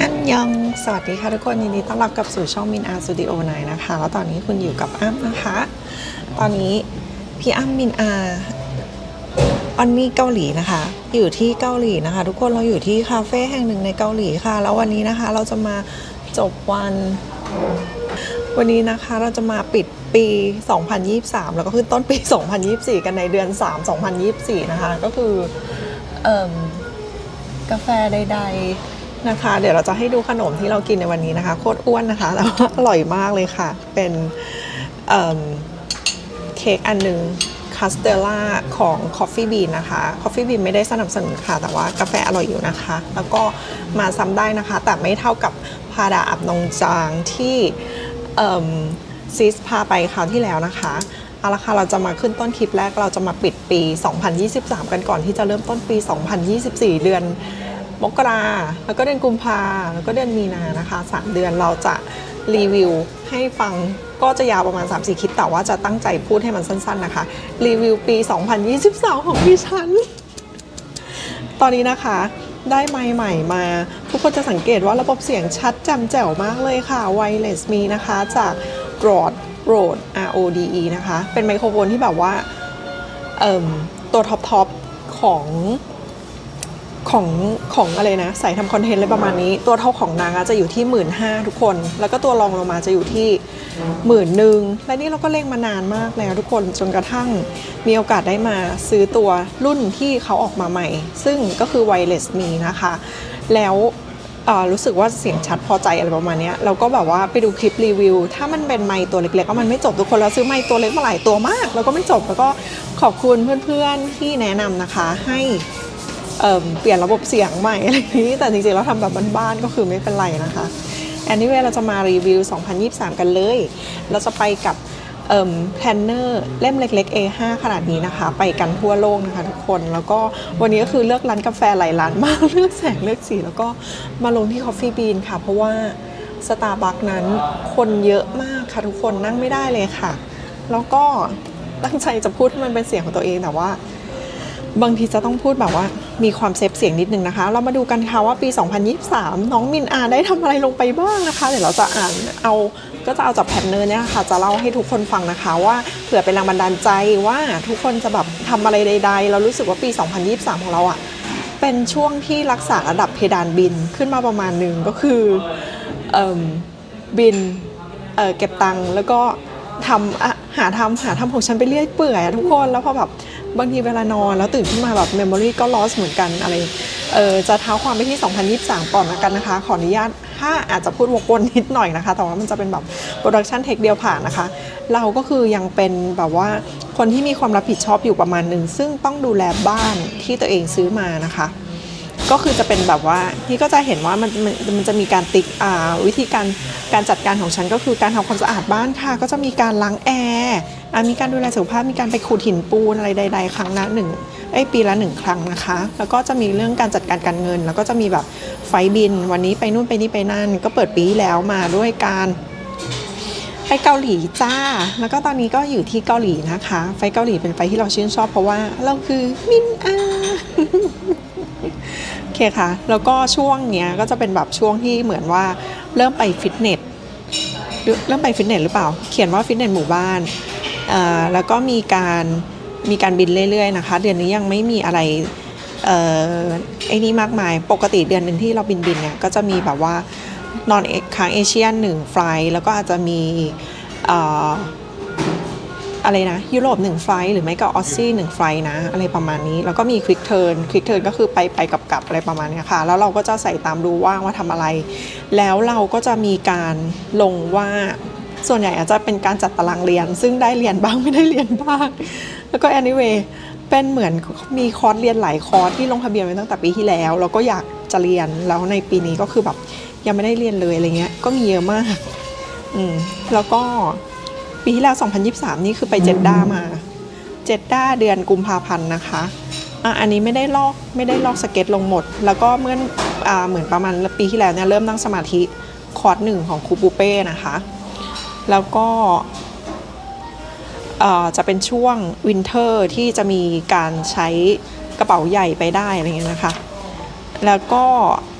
อันยอง สวัสดีค่ะทุกคนยินดีต้อนรับกลับสู่ช่องมินอาร์สตูดิโอไนนะคะ แล้วตอนนี้คุณอยู่กับอ้ำนะคะ ตอนนี้พี่อ้ำมินอาร์ออนมีเกาหลีนะคะ อยู่ที่เกาหลีนะคะ ทุกคนเราอยู่ที่คาเฟ่แห่งหนึ่งในเกาหลีค่ะ แล้ววันนี้นะคะเราจะมาจบวัน วันนี้นะคะเราจะมาปิดปี 2023 แล้วก็ขึ้นต้นปี 2024 กันในเดือน 3 2024 นะคะ ก็คือเอ่มกาแฟใด ๆ นะคะ เดี๋ยวเราจะให้ดูขนมที่เรากินในวันนี้นะคะโคตรอ้วนนะคะแต่ว่าอร่อยมากเลยค่ะ เป็นเเค้กอันหนึ่งคาสเตล่าของ Coffee Bean นะคะ Coffee Bean ไม่ได้สนับสนุนค่ะ แต่ว่ากาแฟอร่อยอยู่นะคะ แล้วก็มาซ้ำได้นะคะ แต่ไม่เท่ากับพาดาอับนงจางที่เอิ่มซีสพาไปคราวที่แล้วนะคะเอาละค่ะเราจะมาขึ้นต้นคลิปแรกเราจะมาปิดปี 2023 กันก่อนที่จะเริ่มต้นปี 2024 เดือน มกราแล้วก็เดือนกุมภาแล้วก็เดือนมีนานะคะ 3 เดือนเราจะรีวิวให้ฟังก็จะยาวประมาณ 3-4 คลิปแต่ว่าจะตั้งใจพูดให้มันสั้นๆนะคะ รีวิวปี 2023ของดิฉัน ตอนนี้นะคะได้ไมค์ใหม่มา ทุกคนจะสังเกตว่าระบบเสียงชัดแจ่มแจ๋วมากเลยค่ะ Wireless มีนะคะจาก r o d r o d R O D E นะคะ เป็นไมโครโฟนที่แบบว่าตัวท็อปทอปของ ของของอะไรนะใส่ทำคอนเทนต์อะไรประมาณนี้ ตัวเท่าของนางอะจะอยู่ที่1 5ื่นห้าทุกคน แล้วก็ตัวรองลงมาจะอยู่ที่หมื่นหนึ่งและนี่เราก็เล่งมานานมากแล้วทุกคนจนกระทั่งมีโอกาสได้มาซื้อตัวรุ่นที่เขาออกมาใหม่ ซึ่งก็คือ Wireless มีนะคะ แล้วรู้สึกว่าเสียงชัดพอใจอะไรประมาณนี้เราก็แบบว่าไปดูคลิปรีวิว ถ้ามันเป็นไมค์ตัวเล็กๆก็มันไม่จบทุกคนเราซื้อไมค์ตัวเล็กมาหลายตัวมาก แล้วก็ไม่จบแล้วก็ขอบคุณเพื่อนๆที่แนะนำนะคะให้ เเปลี่ยนระบบเสียงใหม่อะไรนี้ แต่จริงๆเราทำแบบบ้านๆก็คือไม่เป็นไรนะคะ anyway เราจะมารีวิว 2023 กันเลย เราจะไปกับแพนเนอร์เล่มเล็ก ๆ A5 ขนาดนี้นะคะ ไปกันทั่วโลกนะคะทุกคนแล้วก็วันนี้ก็คือเลือกร้านกาแฟหลายร้านมาก เลือกแสงเลือกสี แล้วก็มาลงที่ Coffee Bean ค่ะ เพราะว่าสตาร์บัคนั้นคนเยอะมากค่ะทุกคนนั่งไม่ได้เลยค่ะ แล้วก็ตั้งใจจะพูดให้มันเป็นเสียงของตัวเองแต่ว่า บางทีจะต้องพูดแบบว่า มีความเซฟเสียงนิดนึงนะคะ เรามาดูกันค่ะว่าปี 2023 น้องมินอาได้ทำอะไรลงไปบ้างนะคะ เดี๋ยวเราจะอ่านเอาก็จะเอาจากแพทเนอร์เนี่ยค่ะจะเล่าให้ทุกคนฟังนะคะ ว่าเผื่อเป็นแรงบันดาลใจว่าทุกคนจะแบบทำอะไรใด ๆ เรารู้สึกว่าปี 2023 ของเราอะเป็นช่วงที่รักษาระดับเพดานบินขึ้นมาประมาณหนึ่งก็คือเอิ่มบินเอ่อเก็บตังค์แล้วก็ ทำอะหาทำหาทำของฉันไปเรื่อยเปื่อยทุกคนแล้วพอแบบบางทีเวลานอนแล้วตื่นขึ้นมาแบบเมมโมรีก็ลอสเหมือนกันอะไรเออจะเท้าความไปที่ 2023 ก่อนกันนะคะ ขออนุญาตถ้าอาจจะพูดวกวนนิดหน่อยนะคะ แต่ว่ามันจะเป็นแบบโปรดักชันเทคเดียวผ่านนะคะ เราก็คือยังเป็นแบบว่าคนที่มีความรับผิดชอบอยู่ประมาณหนึ่งซึ่งต้องดูแลบ้านที่ตัวเองซื้อมานะคะ ก็คือจะเป็นแบบว่าพี่ก็จะเห็นว่ามันมันมันจะมีการติ๊กอ่าวิธีการการจัดการของฉันก็คือการทำความสะอาดบ้านค่ะ ก็จะมีการล้างแอร์อะมีการดูแลสุขภาพมีการไปขูดหินปูนอะไรใด ๆ ครั้งละหนึ่งไอยปีละหนึ่งครั้งนะคะ แล้วก็จะมีเรื่องการจัดการการเงิน แล้วก็จะมีแบบไฟบิน วันนี้ไปนู่นไปนี่ไปนั่น ก็เปิดปีแล้วมาด้วยการไปเกาหลีจ้า แล้วก็ตอนนี้ก็อยู่ที่เกาหลีนะคะ ไฟเกาหลีเป็นไฟที่เราชื่นชอบเพราะว่าเราคือมินอา เคค่ะ แล้วก็ช่วงเนี้ยก็จะเป็นแบบช่วงที่เหมือนว่าเริ่มไปฟิตเนสเริ่มไปฟิตเนสหรือเปล่า เขียนว่าฟิตเนสหมู่บ้านแล้วก็มีการมีการบินเรื่อยๆนะคะ เดือนนี้ยังไม่มีอะไรเออไอ้นี่มากมาย ปกติเดือนหนึ่งที่เราบินบินเนี่ยก็จะมีแบบว่านอนค้างเอเชียนหนึ่งไฟล์แล้วก็อาจจะมีเอะไรนะยุโรปหนึ่งไฟล์หรือไม่ก็ออสซี่หนึ่งไฟล์นะ อะไรประมาณนี้ แล้วก็มีควิกเทิร์นควิกเทิร์นก็คือไปไปกับกับอะไรประมาณนี้ค่ะ แล้วเราก็จะใส่ตามดูว่างว่าทำอะไร แล้วเราก็จะมีการลงว่าส่วนใหญ่อาจจะเป็นการจัดตารางเรียน ซึ่งได้เรียนบ้างไม่ได้เรียนบ้าง แล้วก็ anyway เป็นเหมือนมีคอร์สเรียนหลายคอร์สที่ลงทะเบียนไว้ตั้งแต่ปีที่แล้ว แล้วก็อยากจะเรียนแล้วในปีนี้ก็คือแบบยังไม่ได้เรียนเลยอะไรเงี้ยก็มีเยอะมากอืมแล้วก็ ปีที่แล้ว 2023 นี่คือไปเจ็ดด้ามาเจ็ดด้าเดือนกุมภาพันธ์นะคะอะอันนี้ไม่ได้ลอกไม่ได้ลอกสเก็ตลงหมด แล้วก็เมื่ออ่าเหมือนประมาณปีที่แล้วเนี่ยเริ่มนั่งสมาธิคอร์สหนึ่งของครูปูเป้นะคะ แล้วก็เอ่อจะเป็นช่วงวินเทอร์ที่จะมีการใช้กระเป๋าใหญ่ไปได้อะไรเงี้ยนะคะ แล้วก็เอ่อ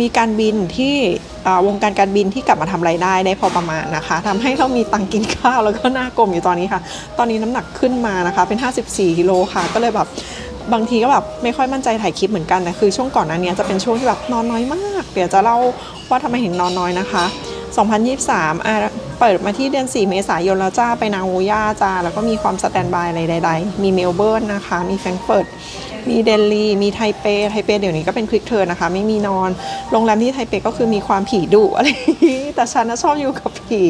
มีการบินที่วงการการบินที่กลับมาทำไรายได้ได้พอประมาณนะคะทำให้เรามีตังค์กินข้าวแล้วก็หน้ากลมอยู่ตอนนี้ค่ะ ตอนนี้น้ำหนักขึ้นมานะคะเป็น 54กิโลค่ะ ก็เลยแบบบางทีก็แบบไม่ค่อยมั่นใจถ่ายคลิปเหมือนกันนะคือช่วงก่อนนั้นเนี้ยจะเป็นช่วงที่แบบนอนน้อยมาก เดี๋ยวจะเล่าว่าทำไมถึงนอนน้อยนะคะ 2023อะเปิดมาที่เดือน 4 เมษายนแล้วจ้าไปนาโงย่าจ้าแล้วก็มีความสแตนบายอะไรใดๆ มีเมลเบิร์นนะคะ มีแฟรงก์เฟิร์ต มีเดลีมีไทเป ไทเปเดี๋ยวนี้ก็เป็นควิกเทิร์นะคะ ไม่มีนอน โรงแรมที่ไทเปก็คือมีความผีดุอะไร แต่ฉันนะชอบอยู่กับผี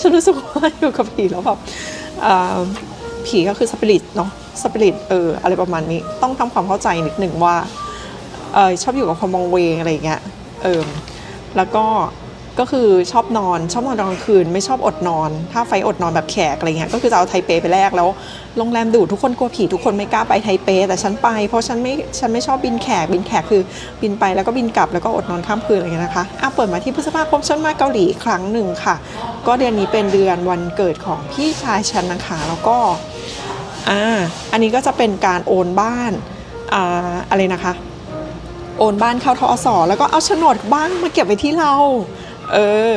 ฉันรู้สึกว่าอยู่กับผีแล้วแบบผีก็คือสปิริตเนาะ สปิริตเอออะไรประมาณนี้ ต้องทำความเข้าใจนิดหนึ่งว่าเออชอบอยู่กับความมองเวงอะไรอย่างเงี้ย เออแล้วก็ ก็คือชอบนอนชอบนอนตอนกลางคืน ไม่ชอบอดนอน ถ้าไฟอดนอนแบบแขกอะไรเงี้ยก็คือจะเอาไทเปไปแลกแล้วโรงแรมดูทุกคนกลัวผีทุกคนไม่กล้าไปไทเป แต่ฉันไป เพราะฉันไม่ฉันไม่ชอบบินแขกบินแขกคือบินไปแล้วก็บินกลับแล้วก็อดนอนข้ามคืนอะไรเงี้ยนะคะอะเปิดมาที่พฤษภาคมฉันมาเกาหลีอีกครั้งหนึ่งค่ะ ก็เดือนนี้เป็นเดือนวันเกิดของพี่ชายฉันนะคะแล้วก็อ่าอันนี้ก็จะเป็นการโอนบ้านอ่าอะไรนะคะ โอนบ้านเข้าทอสอแล้วก็เอาโฉนดบ้านมาเก็บไว้ที่เรา เออ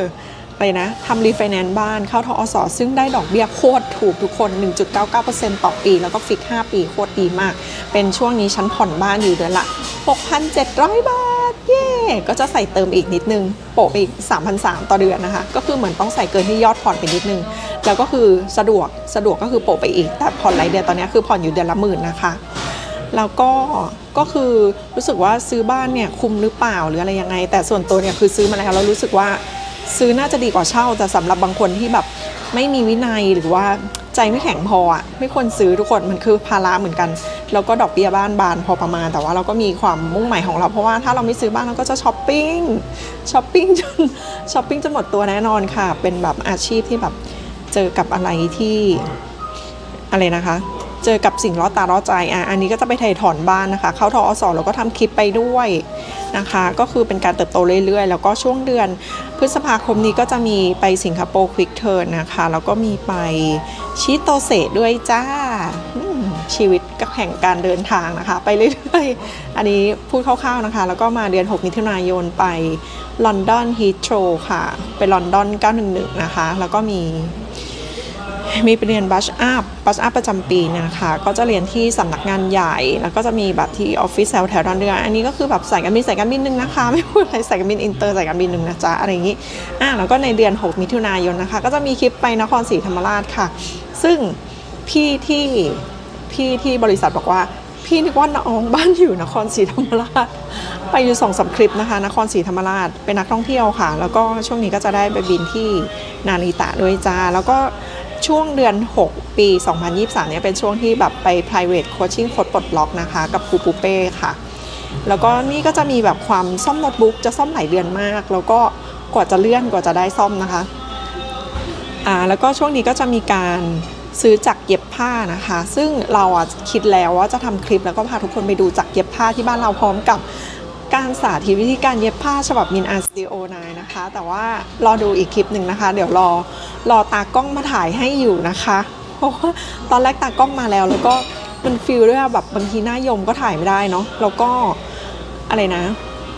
อะไรนะทำรีไฟแนนซ์บ้านเข้าทอสอซึ่งได้ดอกเบี้ยโคตรถูกทุกคน 1.99%ต่อปี แล้วก็ฟิก 5 ปีโคตรดีมาก เป็นช่วงนี้ฉันผ่อนบ้านอยู่เดือนละ 6,700 บาท เย่ก็จะใส่เติมอีกนิดนึง โปะไปอีก 3,300 ต่อเดือนนะคะ ก็คือเหมือนต้องใส่เกินที่ยอดผ่อนไปนิดนึง แล้วก็คือสะดวกสะดวกก็คือโปะไปอีก แต่ผ่อนรายเดือนตอนนี้คือผ่อนอยู่เดือนละหมื่นนะคะ แล้วก็ก็คือรู้สึกว่าซื้อบ้านเนี่ยคุ้มหรือเปล่าหรืออะไรยังไง แต่ส่วนตัวเนี่ยคือซื้อมาแล้วแล้วรู้สึกว่าซื้อน่าจะดีกว่าเช่า แต่สำหรับบางคนที่แบบไม่มีวินัยหรือว่าใจไม่แข็งพออะไม่ควรซื้อทุกคนมันคือภาระเหมือนกัน แล้วก็ดอกเบี้ยบ้านบานพอประมาณ แต่ว่าเราก็มีความมุ่งหมายของเรา เพราะว่าถ้าเราไม่ซื้อบ้านเราก็จะช้อปปิ้งช้อปปิ้งจนช้อปปิ้งจนหมดตัวแน่นอนค่ะ เป็นแบบอาชีพที่แบบเจอกับอะไรที่อะไรนะคะ เจอกับสิ่งล้อตาล้อใจอะอันนี้ก็จะไปถ่ายถอนบ้านนะคะ เข้าทอสอแล้วก็ทำคลิปไปด้วยนะคะ ก็คือเป็นการเติบโตเรื่อยๆ แล้วก็ช่วงเดือนพฤษภาคมนี้ก็จะมีไปสิงคโปร์ควิกเทิร์นนะคะ แล้วก็มีไปชิโตเซด้วยจ้าชีวิตกับแห่งการเดินทางนะคะ ไปเรื่อยๆ อันนี้พูดคร่าวๆนะคะ แล้วก็มาเดือน 6 มิถุนายนไปลอนดอนฮีทโ o ค่ะ ไปลอนดอน 911 นะคะ แล้วก็มี มีไปเรียนบัชอัพบัชอัพประจำปีนะคะ ก็จะเรียนที่สำนักงานใหญ่ แล้วก็จะมีแบบที่ออฟฟิศแถวแถวดอนเดือนอันนี้ก็คือแบบสายการบินสายการบินหนึ่งนะคะ ไม่พูดอะไรสายการบินอินเตอร์สายการบินหนึ่งนะจ๊ะ อะไรอย่างนี้อะแล้วก็ในเดือน 6 มิถุนายนนะคะ ก็จะมีคลิปไปนครศรีธรรมราชค่ะ ซึ่งพี่ที่พี่ที่บริษัทบอกว่าพี่นึกว่าน้องบ้านอยู่นครศรีธรรมราช ไปอยู่สองสามคลิปนะคะ นครศรีธรรมราชเป็นนักท่องเที่ยวค่ะ แล้วก็ช่วงนี้ก็จะได้ไปบินที่นาริตะด้วยจ้า แล้วก็ ช่วงเดือน 6 ปี 2023 เนี่ยเป็นช่วงที่แบบไป private coaching โค้ดปลดล็อกนะคะ กับครูปูเป้ค่ะ แล้วก็นี่ก็จะมีแบบความซ่อมโน้ตบุ๊กจะซ่อมหลายเดือนมาก แล้วก็กว่าจะเลื่อนกว่าจะได้ซ่อมนะคะอ่าแล้วก็ช่วงนี้ก็จะมีการซื้อจักรเย็บผ้านะคะ ซึ่งเราอะคิดแล้วว่าจะทำคลิปแล้วก็พาทุกคนไปดูจักรเย็บผ้าที่บ้านเราพร้อมกับ การสาธิตวิธีการเย็บผ้าฉบับมินอาร์สตูดิโอนายนะคะ แต่ว่ารอดูอีกคลิปหนึ่งนะคะ เดี๋ยวรอรอตากล้องมาถ่ายให้อยู่นะคะเพราะว่าตอนแรกตากล้องมาแล้ว แล้วก็มันฟิลด้วยแบบบางทีหน้ายมก็ถ่ายไม่ได้เนาะแล้วก็อะไรนะ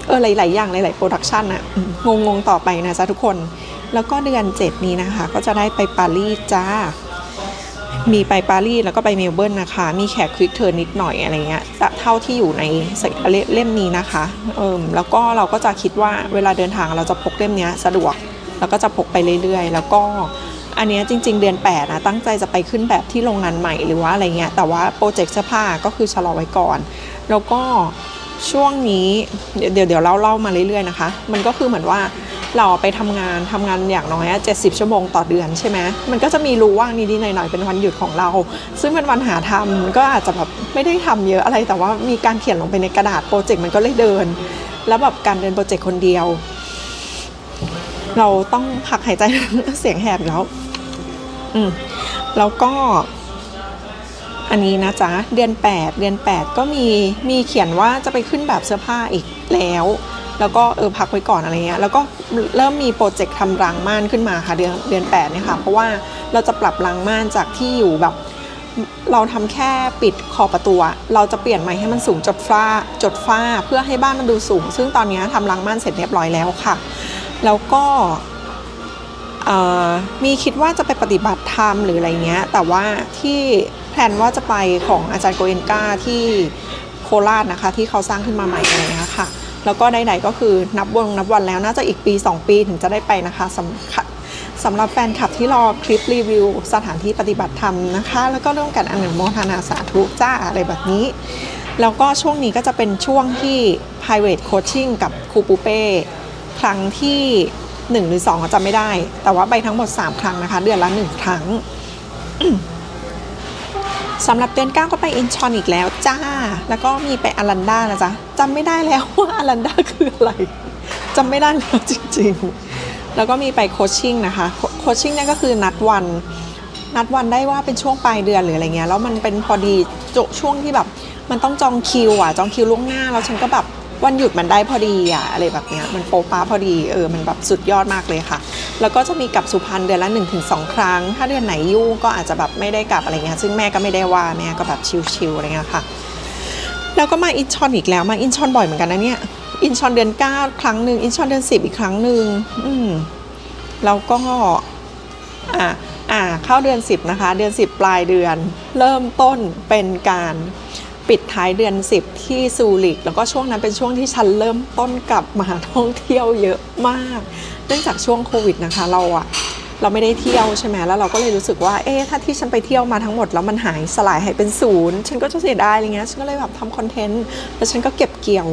เออหลายๆอย่างหลายๆโปรดักชันอะงงๆต่อไปนะจ๊ะทุกคน แล้วก็เดือน 7 นี้นะคะ ก็จะได้ไปปารีสจ้า มีไปปารีสแล้วก็ไปเมลเบิร์นนะคะ มีแขกควิกเทิร์นนิดหน่อยอะไรเงี้ยเท่าที่อยู่ในเล่มนี้นะคะเอิมแล้วก็เราก็จะคิดว่าเวลาเดินทางเราจะพกเล่มนี้สะดวก แล้วก็จะพกไปเรื่อยๆ แล้วก็อันเนี้ยจริง ๆ เดือน8นะตั้งใจจะไปขึ้นแบบที่โรงงานใหม่หรือว่าอะไรเงี้ยแต่ว่าโปรเจกต์เสื้อผ้าก็คือชะลอไว้ก่อน แล้วก็ช่วงนี้เดี๋ยวเดี๋ยวเดี๋ยวเล่าเล่ามาเรื่อยๆนะคะ มันก็คือเหมือนว่า เราไปทำงานทำงานอย่างน้อยอะ70ชั่วโมงต่อเดือนใช่ไหมมันก็จะมีรู้ว่างนิดๆหน่อยๆเป็นวันหยุดของเรา ซึ่งเป็นวันหาทำก็อาจจะแบบไม่ได้ทำเยอะอะไรแต่ว่ามีการเขียนลงไปในกระดาษโปรเจกต์มันก็เลยเดิน แล้วแบบการเดินโปรเจกต์คนเดียว เราต้องพักหายใจเสียงแหบแล้ว อืมแล้วก็อันนี้นะจ๊ะเดือน 8 เดือน 8 ก็มีมีเขียนว่าจะไปขึ้นแบบเสื้อผ้าอีกแล้ว แล้วก็เออพักไว้ก่อนอะไรเงี้ยแล้วก็เริ่มมีโปรเจกต์ทำรางม่านขึ้นมาค่ะเดือนเดือน8เนี่ยค่ะเพราะว่าเราจะปรับรางม่านจากที่อยู่แบบ เราทำแค่ปิดขอบประตูเราจะเปลี่ยนใหม่ให้มันสูงจดฝ้าจดฝ้าเพื่อให้บ้านมันดูสูง ซึ่งตอนนี้ทำรังม่านเสร็จเรียบร้อยแล้วค่ะ แล้วก็มีคิดว่าจะไปปฏิบัติธรรมหรืออะไรเงี้ย แต่ว่าที่แพลนว่าจะไปของอาจารย์โกเอนกาที่โคราชนะคะ ที่เขาสร้างขึ้นมาใหม่อะไรเงี้ยค่ะ แล้วก็ใดๆก็คือนับวงนับวันแล้วน่าจะอีกปี 2 ปีถึงจะได้ไปนะคะสำคัญสำหรับแฟนคลับที่รอคลิปรีวิว สถานที่ปฏิบัติธรรมนะคะ แล้วก็ร่วมกันอนุโมทนาสาธุจ้าอะไรแบบนี้ แล้วก็ช่วงนี้ก็จะเป็นช่วงที่ private coaching กับครูปูเป้ครั้งที่ 1 หรือ2ก็จำไม่ได้ แต่ว่าไปทั้งหมด 3 ครั้งนะคะ เดือนละ 1 ครั้งสำหรับเดือน9ก็ไปอินชอนอีกแล้วจ้า แล้วก็มีไปอารันดานะจ๊ะ จำไม่ได้แล้วว่าอารันดาคืออะไรจำไม่ได้แล้วจริงๆ แล้วก็มีไปโคชชิ่งนะคะโคชชิ่งเนี่ยก็คือนัดวัน นัดวันได้ว่าเป็นช่วงปลายเดือนหรืออะไรเงี้ยแล้วมันเป็นพอดีจช่วงที่แบบ มันต้องจองคิวอะจองคิวล่วงหน้าแล้วฉันก็แบบวันหยุดมันได้พอดีอะอะไรแบบเนี้ยมันโปป้าพอดีเออมันแบบสุดยอดมากเลยค่ะ แล้วก็จะมีกลับสุพรรณเดือนละ1นถึงสครั้ง ถ้าเดือนไหนยุ่งก็อาจจะแบบไม่ได้กลับอะไรเงี้ยซึ่งแม่ก็ไม่ได้ว่าแม่ก็แบบชิลๆอะไรเงี้ยค่ะ แล้วก็มาอินชอนอีกแล้วมาอินชอนบ่อยเหมือนกันนะเนี่ยอินชอนเดือน 9 ครั้งหนึ่งอินชอนเดือน 10 อีกครั้งหนึ่งอืมแล้วก็อ่าอ่าเข้าเดือน 10 นะคะ เดือน 10 ปลายเดือน เริ่มต้นเป็นการปิดท้ายเดือน 10 ที่ซูริก แล้วก็ช่วงนั้นเป็นช่วงที่ฉันเริ่มต้นกลับมาท่องเที่ยวเยอะมาก เนื่องจากช่วงโควิดนะคะ เราอะ เราไม่ได้เที่ยวใช่ไหมแล้วเราก็เลยรู้สึกว่าเอ๊ะถ้าที่ฉันไปเที่ยวมาทั้งหมดแล้วมันหายสลายหายเป็นศูนย์ฉันก็จะเสียดายอะไรเงี้ยฉันก็เลยแบบทำคอนเทนต์แล้วฉันก็เก็บเกี่ยว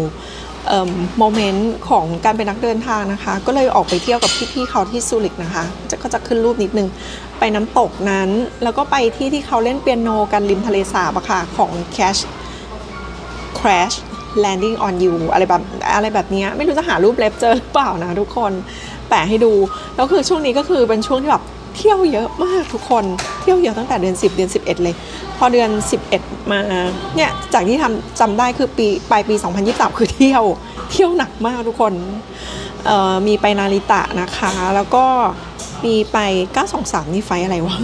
โมเมนต์ของการเป็นนักเดินทางนะคะ ก็เลยออกไปเที่ยวกับพี่ๆเขาที่ซูริกนะคะจะก็จะขึ้นรูปนิดนึง ไปน้ำตกนั้น แล้วก็ไปที่ที่เขาเล่นเปียโนกันริมทะเลสาบอะค่ะของ Cash Crash Landing on You อะไรแบบอะไรแบบเนี้ยไม่รู้จะหารูปเล็บเจอหรือเปล่านะทุกคน แปะให้ดู แล้วคือช่วงนี้ก็คือเป็นช่วงที่แบบเที่ยวเยอะมากทุกคนเที่ยวเยอะตั้งแต่เดือน 10 เดือน 11 เลย พอเดือน 11 มาเนี่ยจากที่ทำจำได้คือปีปลายปี 2023 คือเที่ยวเที่ยวหนักมากทุกคนมีไปนาริตะนะคะ แล้วก็มีไป 923 นี่ไฟอะไรวะ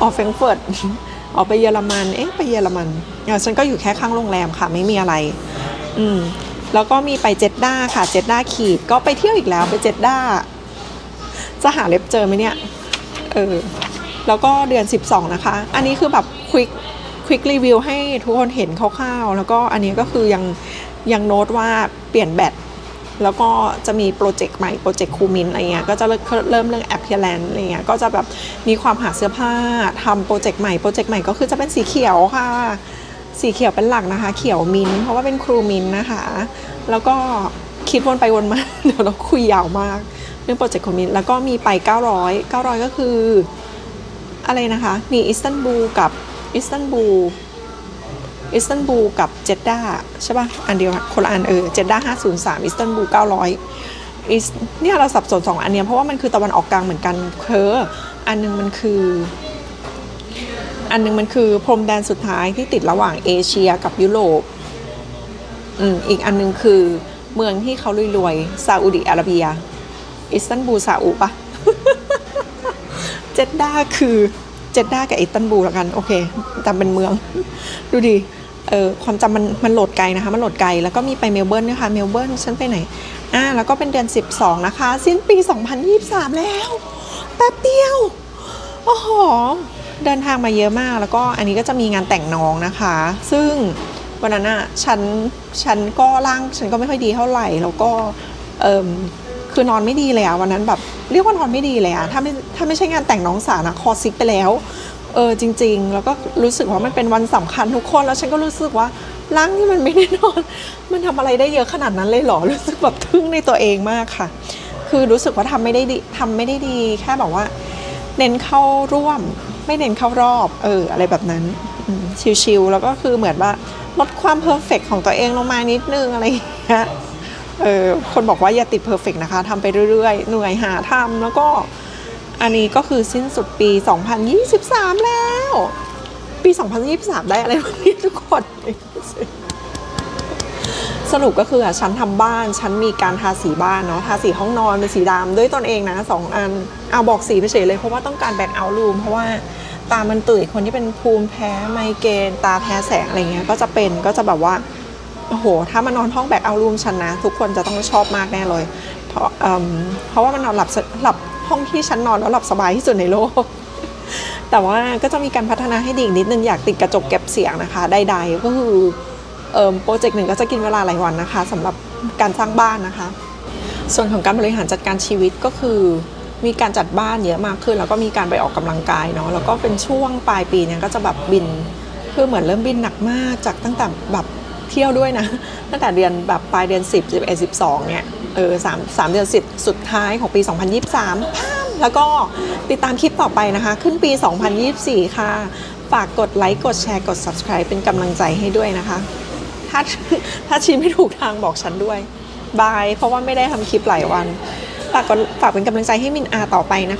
ออกแฟรงก์เฟิร์ตออกไปเยอรมัน เอ๊ะไปเยอรมันเออฉันก็อยู่แค่ข้างโรงแรมค่ะ ไม่มีอะไร อืม แล้วก็มีไปเจดด้าค่ะเจดด้าขีดก็ไปเที่ยวอีกแล้วไปเจดด้าจะหาเล็บเจอไหมเนี่ยเออแล้วก็เดือน 12 นะคะ อันนี้คือแบบควิกควิกรีวิวให้ทุกคนเห็นคร่าวๆ แล้วก็อันนี้ก็คือยังยังโน้ตว่าเปลี่ยนแบตแล้วก็จะมีโปรเจกต์ใหม่โปรเจกต์คูมินอะไรเงี้ยก็จะเริ่มเรื่องแอปเพียแลนอะไรเงี้ยก็จะแบบมีความหาเสื้อผ้าทำโปรเจกต์ใหม่โปรเจกต์ใหม่ก็คือจะเป็นสีเขียวค่ะ สีเขียวเป็นหลักนะคะ เขียวมินเพราะว่าเป็นครูมินนะคะ แล้วก็คิดวนไปวนมา เดี๋ยวเราคุยยาวมาก เรื่องโปรเจกต์คูมินแล้วก็มีไป 900 900 ก็คือ อะไรนะคะ มีอิสตันบูลกับอิสตันบูลอิสตันบูลกับเจดดาใช่ป่ะ อันเดียวคนละอันเออเจดด้า503อิสตันบูล900อิสเนี่ยเราสับสนสองอันเนี้ยเพราะว่ามันคือตะวันออกกลางเหมือนกันเคออันหนึงมันคือ อันหนึงมันคือพรมแดนสุดท้ายที่ติดระหว่างเอเชียกับยุโรปอืมอีกอันหนึงคือเมืองที่เขารวยๆซาอุดิอาระเบีย อิสตันบูลซาอุปะเจดด้าคือเจดด้ากับอิสตันบูลละกัน โอเคจำเป็นเมือง ดูดิเออความจำมันมันโหลดไกลนะคะ มันโหลดไกล แล้วก็มีไปเมลเบิร์นนะคะเมลเบิร์นฉันไปไหน อ่า แล้วก็เป็นเดือน 12 นะคะ สิ้นปี 2023 แล้ว แป๊บเดียว โอ้โห เดินทางมาเยอะมาก แล้วก็อันนี้ก็จะมีงานแต่งน้องนะคะ ซึ่งวันนั้นอะฉันฉันก็ร่างฉันก็ไม่ค่อยดีเท่าไหร่ แล้วก็เอิมคือนอนไม่ดีเลยอะวันนั้นแบบเรียกว่านอนไม่ดีเลยอะถ้าไม่ถ้าไม่ใช่งานแต่งน้องสาวนะคอซิกไปแล้วเออจริง ๆ แล้วก็รู้สึกว่ามันเป็นวันสำคัญทุกคนแล้วฉันก็รู้สึกว่าร่างที่มันไม่ได้นอน มันทำอะไรได้เยอะขนาดนั้นเลยหรอรู้สึกแบบทึ่งในตัวเองมากค่ะ คือรู้สึกว่าทำไม่ได้ดีทำไม่ได้ดีแค่แบบว่า เน้นเข้าร่วม ไม่เน้นเข้ารอบเอออะไรแบบนั้นชิวๆแล้วก็คือเหมือนว่าลดความเพอร์เฟกของตัวเองลงมานิดนึงอะไรอย่างเงี้ยเออคนบอกว่าอย่าติดเพอร์เฟกนะคะทำไปเรื่อยๆ เหนื่อยหาทำแล้วก็อันนี้ก็คือสิ้นสุดปี 2023 แล้ว ปี 2023 ได้อะไรบ้างทุกคน สรุปก็คืออะฉันทำบ้านฉันมีการทาสีบ้านเนาะทาสีห้องนอนเป็นสีดำด้วยตนเองนะสองอันเอาบอกสีไปเฉยเลยเพราะว่าต้องการแบ็กเอารูมเพราะว่าตามันตื่นคนที่เป็นภูมิแพ้ไมเกรนตาแพ้แสงอะไรเงี้ยก็จะเป็นก็จะแบบว่าโอ้โหถ้ามานอนห้องแบกเอารูมฉันนะ ทุกคนจะต้องชอบมากแน่เลย เพราะเอิ่มเพราะว่ามันนอนหลับหลับห้องที่ฉันนอนแล้วหลับสบายที่สุดในโลก แต่ว่าก็จะมีการพัฒนาให้ดีอีกนิดนึงอยากติดกระจกเก็บเสียงนะคะใดๆก็คือ โปรเจกต์หนึ่งก็จะกินเวลาหลายวันนะคะสำหรับการสร้างบ้านนะคะ ส่วนของการบริหารจัดการชีวิตก็คือ มีการจัดบ้านเยอะมากขึ้น แล้วก็มีการไปออกกำลังกายเนาะแล้วก็เป็นช่วงปลายปีเนี่ยก็จะแบบบินคือเหมือนเริ่มบินหนักมากจากตั้งแต่แบบเที่ยวด้วยนะ ตั้งแต่เดือนแบบปลายเดือน 10 11 12เนี่ยเออสามสามเดือนสิสุดท้ายของปี 2023พามแล้วก็ติดตามคลิปต่อไปนะคะ ขึ้นปี 2024 ค่ะ ฝากกดไลค์ กดแชร์ กด subscribe เป็นกำลังใจให้ด้วยนะคะ ถ้าถ้าชี้ไม่ถูกทางบอกฉันด้วยบายเพราะว่าไม่ได้ทำคลิปหลายวันฝากกดฝากเป็นกำลังใจให้มินอาต่อไปนะคะ